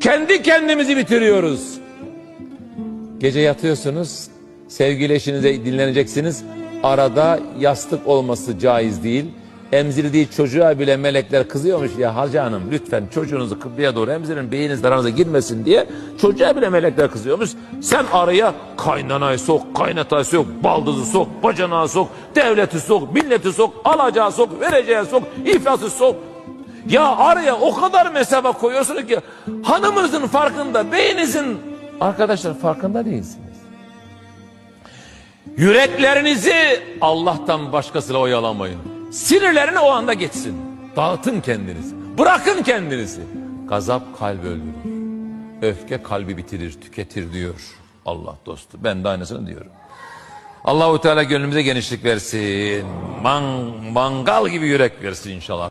Kendi kendimizi bitiriyoruz. Gece yatıyorsunuz, sevgili eşinize dinleneceksiniz. Arada yastık olması caiz değil. Emzirdiği çocuğa bile melekler kızıyormuş ya Hacı Hanım lütfen çocuğunuzu kıbleye doğru emzirin beyiniz aranıza girmesin diye çocuğa bile melekler kızıyormuş. Sen araya kaynanayı sok, kaynatayı sok, baldızı sok, bacanağı sok, devleti sok, milleti sok, alacağı sok, vereceği sok, iflası sok. Ya araya o kadar mesafe koyuyorsunuz ki hanımınızın farkında, beyinizin arkadaşlar farkında değilsiniz. Yüreklerinizi Allah'tan başkasıyla oyalamayın. Sinirlerini o anda geçsin. Dağıtın kendinizi. Bırakın kendinizi. Gazap kalbi öldürür. Öfke kalbi bitirir, tüketir diyor Allah dostu. Ben de aynısını diyorum. Allahu Teala gönlümüze genişlik versin. Man, mangal gibi yürek versin inşallah.